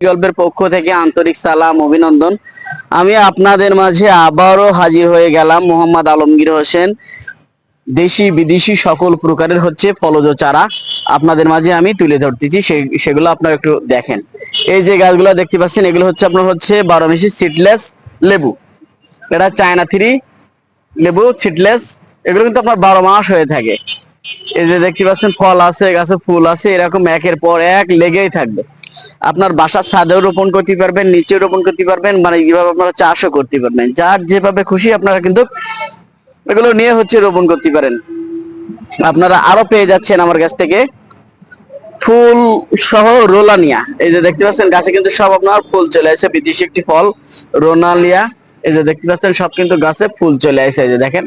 গল্পের পক্ষ থেকে আন্তরিক সালাম, অভিনন্দন। আমি আপনাদের মাঝে আবারও হাজির হয়ে গেলাম মোহাম্মদ আলমগীর হোসেন। দেশি, বিদেশি সকল প্রকারের হচ্ছে ফলজ চারা আপনাদের মাঝে আমি তুলে ধরতেছি সেগুলো আপনারা একটু দেখেন। এই যে গাছগুলো দেখতে পাচ্ছেন, এগুলো হচ্ছে আপনার হচ্ছে বারো মিশি সিডলেস লেবু। এটা চায়না থ্রি লেবু, সিডলেস, এগুলো কিন্তু আপনার বারো মাস হয়ে থাকে। এই যে দেখতে পাচ্ছেন, ফল আছে, গাছে ফুল আছে, এরকম একের পর এক লেগেই থাকবে। আপনার বাসার ছাদেও রোপণ করতে পারবেন নিচেও রোপণ করতে পারবেন মানে এইভাবে আপনারা চাষও করতে পারবেন। যার যেভাবে খুশি আপনারা কিন্তু এগুলো নিয়ে হচ্ছে রোপণ করতে পারেন। আপনারা আরও পেয়ে যাচ্ছেন আমার কাছ থেকে ফুল সহ রোলানিয়া। এই যে দেখতে পাচ্ছেন, গাছে কিন্তু সব আপনার ফুল চলে আসে, বিদেশি একটি ফল, রোনালিয়া। এই যে দেখতে পাচ্ছেন, সব কিন্তু গাছে ফুল চলে আসে, এই যে দেখেন।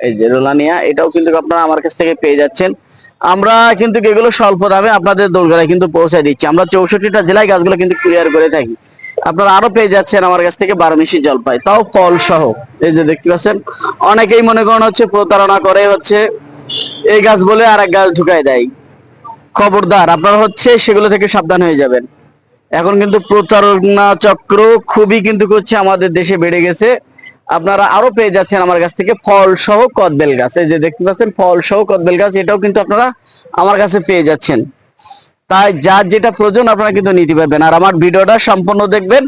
এই যে রোলানিয়া, এটাও কিন্তু আপনারা আমার কাছ থেকে পেয়ে যাচ্ছেন। আমরা কিন্তু এগুলো স্বল্প দামে আপনাদের দোলগাড়ায় কিন্তু পৌঁছায় দিচ্ছি। আমরা চৌষট্টিটা জেলায় গাছগুলো কিন্তু কুরিয়ার করে থাকি। আপনারা আরও পেয়ে যাচ্ছেন আমার কাছ থেকে বারোমিশি জলপাই, তাও ফল সহ এই যে দেখতে পাচ্ছেন, অনেকেই মনে করেন হচ্ছে প্রতারণা করে হচ্ছে এই গাছ বলে আর এক গাছ ঢুকাই দেয়। খবরদার, আপনারা হচ্ছে সেগুলো থেকে সাবধান হয়ে যাবেন। এখন কিন্তু প্রতারণা চক্র খুবই কিন্তু হচ্ছে আমাদের দেশে বেড়ে গেছে। আপনারা আরও পেয়ে যাচ্ছেন আমার কাছ থেকে ফল সহ কদবেল গাছ। এই যে দেখতে পাচ্ছেন, ফল সহ কদবেল গাছ, এটাও কিন্তু আপনারা আমার কাছে পেয়ে যাচ্ছেন। তাই যার যেটা প্রয়োজন আপনারা কিন্তু নিতে পারবেন। আর আমার ভিডিওটা সম্পূর্ণ দেখবেন।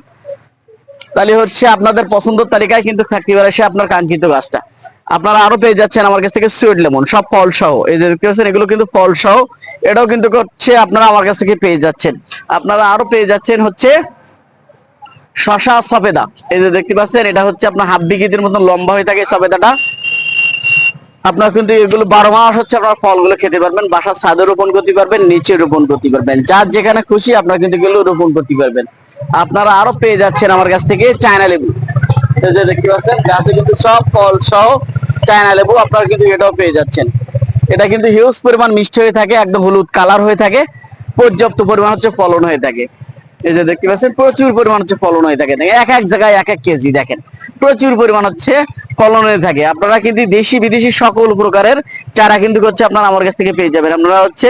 তাহলে হচ্ছে আপনাদের পছন্দের তালিকায় কিন্তু থাকতে পারে সে আপনার কাঙ্ক্ষিত গাছটা। আপনারা আরও পেয়ে যাচ্ছেন আমার কাছ থেকে সুইট লেমন, সব ফল সহ। এই যে দেখতে পাচ্ছেন, এগুলো কিন্তু ফল সহ। এটাও কিন্তু হচ্ছে আপনারা আমার কাছ থেকে পেয়ে যাচ্ছেন। আপনারা আরও পেয়ে যাচ্ছেন হচ্ছে শশা সফেদা এই যে দেখতে পাচ্ছেন, এটা হচ্ছে আপনার হাফ বিঘিদের মতন লম্বা হয়ে থাকে সফেদাটা আপনার কিন্তু এগুলো বারো মাস হচ্ছে আপনার ফলগুলো খেতে পারবেন, বাসার ছাদে রোপণ করতে পারবেন, নিচে রোপণ করতে পারবেন। যার যেখানে খুশি আপনারা কিন্তু এগুলো রোপণ করতে পারবেন। আপনারা আরও পেয়ে যাচ্ছেন আমার কাছ থেকে চায়না লেবু। এই যে দেখতে পাচ্ছেন, গাছে কিন্তু সব ফল সহ চায়না লেবু আপনারা কিন্তু এটাও পেয়ে যাচ্ছেন। এটা কিন্তু হিউজ পরিমাণ মিষ্টি হয়ে থাকে, একদম হলুদ কালার হয়ে থাকে, পর্যাপ্ত পরিমাণ হচ্ছে ফলন হয়ে থাকে। এই যে দেখতে পাচ্ছেন, প্রচুর পরিমাণ হচ্ছে ফলন হয়ে থাকে এক এক জায়গায় এক এক কেজি দেখেন। প্রচুর পরিমাণ হচ্ছে ফলন হয়ে থাকে। আপনারা কিন্তু দেশি বিদেশি সকল প্রকারের চারা কিন্তু হচ্ছে আপনারা আমার কাছ থেকে পেয়ে যাবেন। আপনারা হচ্ছে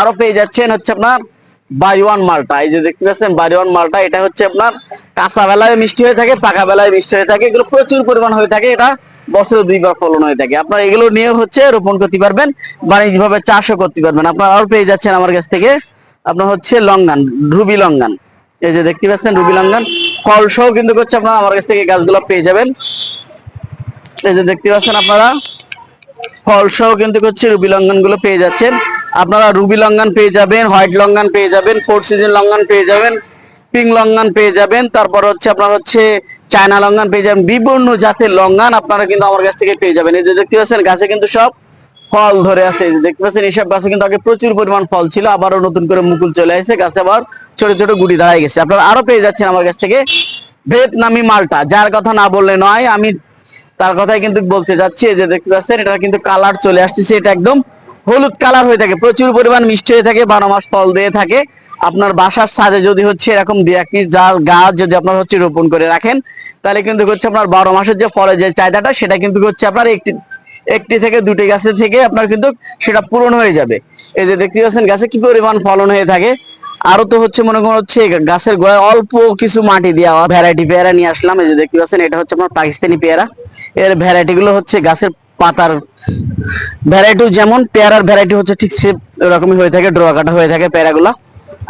আরও পেয়ে যাচ্ছেন হচ্ছে আপনার বাড়িওয়ান মালটা। এই যে দেখতে পাচ্ছেন, বাই ওয়ান মালটা, এটা হচ্ছে আপনার কাঁচা বেলায় মিষ্টি হয়ে থাকে, পাকা বেলায় মিষ্টি হয়ে থাকে। এগুলো প্রচুর পরিমাণ হয়ে থাকে, এটা বছরে দুইবার ফলন হয়ে থাকে। আপনার এগুলো নিয়ে হচ্ছে রোপণ করতে পারবেন বাণিজ্যিক ভাবে চাষও করতে পারবেন। আপনারা আরও পেয়ে যাচ্ছেন আমার কাছ থেকে। আপনার হচ্ছে লঙ্গান, রুবি লঙ্গান। এই যে দেখতে পাচ্ছেন, রুবি লঙ্গান। ফল সহ কিন্তু হচ্ছে আপনারা, আমার কাছ থেকে গাছগুলো পেয়ে যাবেন। এই যে দেখতে পাচ্ছেন আপনারা ফল সহ কিন্তু হচ্ছে রুবি লঙ্ঘনগুলো পেয়ে যাচ্ছেন। আপনারা রুবি লঙ্ঘন পেয়ে যাবেন, হোয়াইট লঙ্ঘন পেয়ে যাবেন, ফোর সিজন লঙ্ঘন পেয়ে যাবেন, পিঙ্ক লঙ্ঘন পেয়ে যাবেন, তারপর হচ্ছে আপনার হচ্ছে চায়না লঙ্ঘন পেয়ে যাবেন, বিভিন্ন জাতের লঙ্গান আপনারা কিন্তু আমার কাছ থেকে পেয়ে যাবেন। এই যে দেখতে পাচ্ছেন, গাছে কিন্তু সব ফল ধরে আছে দেখতে পাচ্ছেন এইসব গাছে কিন্তু আগে প্রচুর পরিমাণ ফল ছিল, আবারও নতুন করে মুকুল চলে আসছে গাছে আবার ছোট ছোট গুড়ি দাঁড়ায় গেছে। আপনারা আরও পেয়ে যাচ্ছেন আমার কাছ থেকে ভিয়েতনামি মালটা। যার কথা না বললে নয়, আমি তার কথাই কিন্তু বলতে যাচ্ছি যে দেখতে পাচ্ছেন, এটা কিন্তু কালার চলে আসতেছে, এটা একদম হলুদ কালার হয়ে থাকে, প্রচুর পরিমাণ মিষ্টি হয়ে থাকে, বারো মাস ফল দিয়ে থাকে। আপনার বাসার সাজে যদি হচ্ছে এরকম দু এক পিস যা গাছ যদি আপনার হচ্ছে রোপণ করে রাখেন, তাহলে কিন্তু হচ্ছে আপনার বারো মাসের যে ফলের যে চাহিদাটা, সেটা কিন্তু হচ্ছে আপনার একটি একটি থেকে দুটি গাছের থেকে আপনার কিন্তু সেটা পূরণ হয়ে যাবে। এই যে দেখতে পাচ্ছেন, গাছে কি পরিমাণ ফলন হয়ে থাকে? আরও তো হচ্ছে মনে করেন হচ্ছে গাছের গোড়ায় অল্প কিছু মাটি দেওয়া ভ্যারাইটি পেয়ারা নিয়ে আসলাম। এই যে দেখতে পাচ্ছেন, এটা হচ্ছে আপনার পাকিস্তানি পেয়ারা। এর ভ্যারাইটি গুলো হচ্ছে গাছের পাতার ভ্যারাইটি যেমন, পেয়ারার ভ্যারাইটি হচ্ছে ঠিক সে রকমই হয়ে থাকে ড্রোয়া কাটা হয়ে থাকে পেয়ারাগুলো।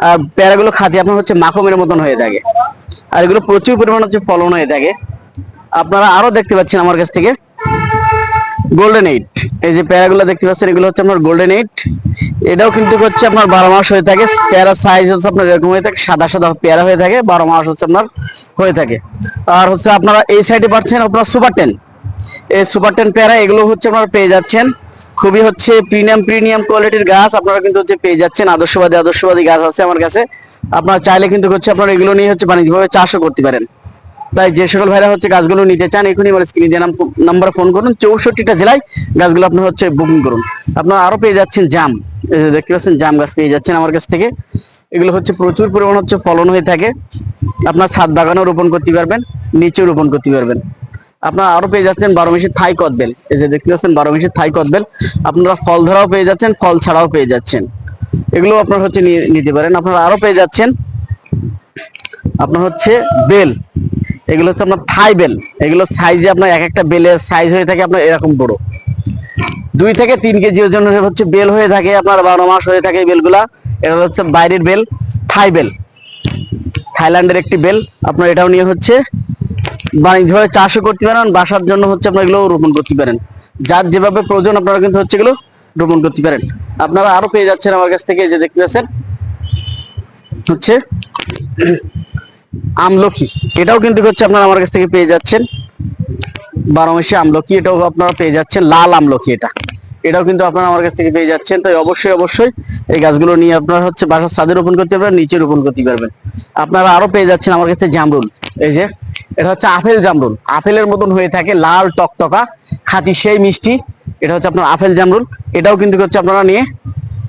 আর পেয়ারাগুলো খাতে আপনার হচ্ছে মাখমের মতন হয়ে থাকে। আর এগুলো প্রচুর পরিমাণ হচ্ছে ফলন হয়ে থাকে। আপনারা আরও দেখতে পাচ্ছেন আমার কাছ থেকে। গোল্ডেন এইট এই যে পেয়ারাগুলো দেখতে পাচ্ছেন, এগুলো হচ্ছে আপনার গোল্ডেন এইট এটাও কিন্তু হচ্ছে আপনার বারো মাস হয়ে থাকে। পেয়ারা সাইজ হচ্ছে আপনার এরকম হয়ে থাকে, সাদা সাদা পেয়ারা হয়ে থাকে, বারো মাস হচ্ছে আপনার হয়ে থাকে। আর হচ্ছে আপনারা এই সাইডে পাচ্ছেন আপনার সুপার টেন এই সুপার টেন পেয়ারা, এগুলো হচ্ছে আপনারা পেয়ে যাচ্ছেন। খুবই হচ্ছে প্রিমিয়াম প্রিমিয়াম কোয়ালিটির গাছ আপনারা কিন্তু হচ্ছে পেয়ে যাচ্ছেন। আদর্শবাদী আদর্শবাদী গাছ আছে আমার কাছে। আপনারা চাইলে কিন্তু হচ্ছে আপনারা এগুলো নিয়ে হচ্ছে বাণিজ্যিকভাবে চাষও করতে পারেন। তাই যে সকল ভাইরা হচ্ছে গাছগুলো নিতে চান, এখনই আমার স্ক্রিনে দিয়ে নাম্বার ফোন করুন। চৌষট্টিটা জেলায় গাছগুলো আপনার হচ্ছে বুকিং করুন। আপনারা আরও পেয়ে যাচ্ছেন জাম। দেখতে পাচ্ছেন, জাম গাছ পেয়ে যাচ্ছেন আমার কাছ থেকে। এগুলো হচ্ছে প্রচুর পরিমাণ হচ্ছে ফলন হয়ে থাকে। আপনার ছাদ বাগানও রোপণ করতে পারবেন, নিচেও রোপণ করতে পারবেন। আপনারা আরও পেয়ে যাচ্ছেন বারো মিশি থাই কদবেল এই যে দেখতে পাচ্ছেন, বারো মিশি থাই কদবেল আপনারা ফল ধরাও পেয়ে যাচ্ছেন, ফল ছাড়াও পেয়ে যাচ্ছেন। এগুলো আপনার হচ্ছে নিতে পারেন। আপনারা আরও পেয়ে যাচ্ছেন, আপনার হচ্ছে বেল। এগুলো হচ্ছে আপনার থাই বেল। এগুলো সাইজে আপনার এক একটা বেলের সাইজ হয়ে থাকে আপনার এরকম বড়। দুই থেকে তিন কেজি ওজন হচ্ছে বেল হয়ে থাকে, আপনার বারো মাস হয়ে থাকে বেলগুলা। এটা হচ্ছে বাইরের বেল, থাই বেল। থাইল্যান্ডের একটি বেল। আপনার এটাও নিয়ে হচ্ছে বাণিজ্যভাবে চাষও করতে পারেন, বাসার জন্য হচ্ছে আপনার এগুলো রোপণ করতে পারেন। যার যেভাবে প্রয়োজন আপনারা কিন্তু হচ্ছে এগুলো রোপণ করতে পারেন। আপনারা আরও পেয়ে যাচ্ছেন আমার কাছ থেকে যে দেখতে পাচ্ছেন, হচ্ছে আমলকি। এটাও কিন্তু হচ্ছে আপনারা আমার কাছ থেকে পেয়ে যাচ্ছেন। বারো মাসে আমলকি, এটাও আপনারা পেয়ে যাচ্ছেন। লাল আমলকি এটা। এটাও কিন্তু আপনারা আমার কাছ থেকে পেয়ে যাচ্ছেন। তাই অবশ্যই অবশ্যই এই গাছগুলো নিয়ে আপনারা হচ্ছে বাসার ছাদে রোপণ করতে পারবেন, নিচে রোপণ করতে পারবেন। আপনারা আরও পেয়ে যাচ্ছেন আমার কাছে জামরুল। এই যে, এটা হচ্ছে আপেল জামরুল। আপেলের মতন হয়ে থাকে, লাল টকটকা খাতি সেই মিষ্টি। এটা হচ্ছে আপনার আপেল জামরুল। এটাও কিন্তু হচ্ছে আপনারা নিয়ে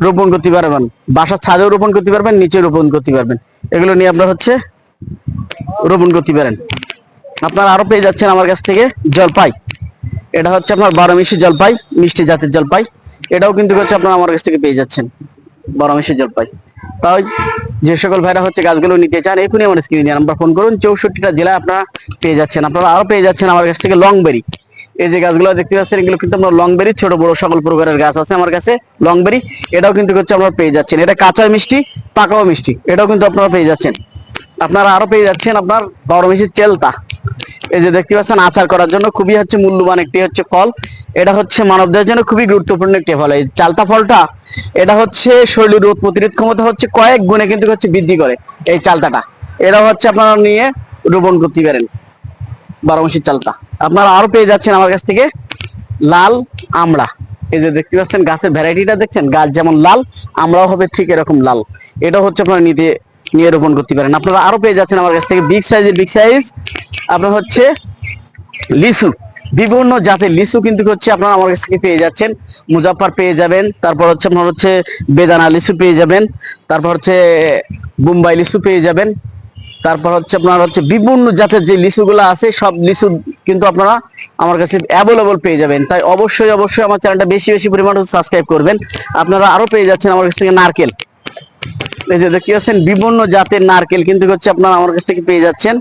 রোপণ করতে পারবেন। বাসার ছাদেও রোপণ করতে পারবেন নিচে রোপণ করতে পারবেন। এগুলো নিয়ে আপনারা হচ্ছে রোপণ করতে পারেন। আপনারা আরও পেয়ে যাচ্ছেন আমার কাছ থেকে জলপাই। এটা হচ্ছে আপনার বারো মিশি জলপাই, মিষ্টি জাতের জলপাই। এটাও কিন্তু হচ্ছে আপনারা আমার কাছ থেকে পেয়ে যাচ্ছেন বারো মিশি জলপাই। তাই যে সকল ভাইরা হচ্ছে গাছগুলো নিতে চান, এখনই আমার স্ক্রিনে নাম্বার ফোন করুন। চৌষট্টিটা জেলায় আপনারা পেয়ে যাচ্ছেন। আপনারা আরও পেয়ে যাচ্ছেন আমার কাছ থেকে লংবেরি। এই যে গাছগুলো দেখতে পাচ্ছেন, এগুলো কিন্তু আপনার লংবেরি, ছোট, বড় সকল প্রকারের গাছ আছে আমার কাছে, লংবেরি। এটাও কিন্তু হচ্ছে আপনারা পেয়ে যাচ্ছেন। এটা কাঁচা মিষ্টি, পাকাও মিষ্টি। এটাও কিন্তু আপনারা পেয়ে যাচ্ছেন। আপনারা আরও পেয়ে যাচ্ছেন আপনার মিষ্টির চেলতা। এই যে দেখতে পাচ্ছেন, আচার করার জন্য খুবই হচ্ছে মূল্যবান একটি হচ্ছে ফল। এটা হচ্ছে মানবদের জন্য খুবই গুরুত্বপূর্ণ একটি ফল। এই চালতা ফলটা, এটা হচ্ছে শরীরের রোগ প্রতিরোধ ক্ষমতা হচ্ছে কয়েক গুণে কিন্তু হচ্ছে বৃদ্ধি করে এই চালতাটা। এটা হচ্ছে আপনারা নিয়ে রোপণ করতে পারেন বারো মাসির চালতা। আপনারা আরও পেয়ে যাচ্ছেন আমার কাছ থেকে লাল আমড়া। এই যে দেখতে পাচ্ছেন, গাছের ভ্যারাইটিটা দেখছেন? গাছ যেমন লাল আমরাও হবে ঠিক এরকম লাল। এটা হচ্ছে আপনারা নিতে নিয়ে রোপণ করতে পারেন। আপনারা আরও পেয়ে যাচ্ছেন আমার কাছ থেকে বিগ সাইজের বিগ সাইজ আপনার হচ্ছে লিচু, বিভিন্ন জাতের লিচু কিন্তু হচ্ছে আপনারা আমার কাছ থেকে পেয়ে যাচ্ছেন। মুজাফফর পেয়ে যাবেন, তারপর হচ্ছে আপনার হচ্ছে বেদানা লিচু পেয়ে যাবেন, তারপর হচ্ছে বোম্বাই লিচু পেয়ে যাবেন, তারপর হচ্ছে আপনার হচ্ছে বিভিন্ন জাতের যে লিচুগুলো আছে, সব লিচু কিন্তু আপনারা আমার কাছে অ্যাভেলেবল পেয়ে যাবেন। তাই অবশ্যই অবশ্যই আমার চ্যানেলটা বেশি বেশি পরিমাণে সাবস্ক্রাইব করবেন। আপনারা আরও পেয়ে যাচ্ছেন আমার কাছ থেকে নারকেল। দেখতে পাচ্ছেন, বিভিন্ন জাতের নারকেল কিন্তু হচ্ছে আপনারা আমার কাছ থেকে পেয়ে যাচ্ছেন।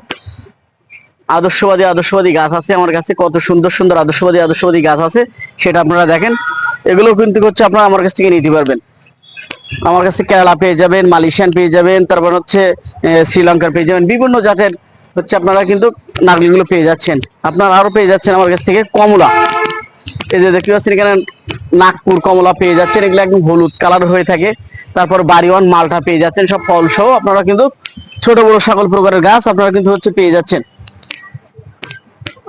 আদর্শবাদী আদর্শবাদী গাছ আছে আমার কাছে, কত সুন্দর সুন্দর আদর্শবাদী আদর্শবাদী গাছ আছে, সেটা আপনারা দেখেন। এগুলো কিন্তু হচ্ছে আপনারা আমার কাছ থেকে নিতে পারবেন। আমার কাছে কেরালা পেয়ে যাবেন, মালয়েশিয়ান পেয়ে যাবেন, তারপর হচ্ছে শ্রীলঙ্কার পেয়ে যাবেন, বিভিন্ন জাতের হচ্ছে আপনারা কিন্তু নারকেলগুলো পেয়ে যাচ্ছেন। আপনারা আরও পেয়ে যাচ্ছেন আমার কাছ থেকে কমলা। এই যে দেখতে পাচ্ছেন এখানে নাগপুর কমলা পেয়ে যাচ্ছেন, এগুলো একদম হলুদ কালার হয়ে থাকে। তারপর বাড়িওয়ান মালটা পেয়ে যাচ্ছেন, সব ফল সহ আপনারা কিন্তু ছোট, বড় সকল প্রকারের গাছ আপনারা কিন্তু হচ্ছে পেয়ে যাচ্ছেন।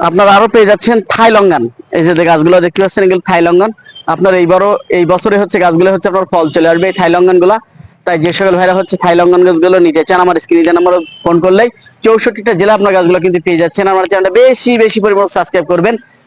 আপনারা আরও পেয়ে যাচ্ছেন থাই লঙ্গান এই যে গাছগুলো দেখতে পাচ্ছেন, এগুলো থাই লঙ্গান আপনার এইবারও এই বছরে হচ্ছে গাছগুলো হচ্ছে আপনার ফল চলে আসবে এই থাই লঙ্গানগুলা তাই যে সকল ভাইরা হচ্ছে থাই লঙ্গান গাছগুলো নিতে চান, আমার স্ক্রিনে নাম্বার ফোন করলেই চৌষট্টিটা জেলা আপনার গাছগুলো কিন্তু পেয়ে যাচ্ছেন। আমার চ্যানেলটা বেশি বেশি পরিমাণ সাবস্ক্রাইব করবেন।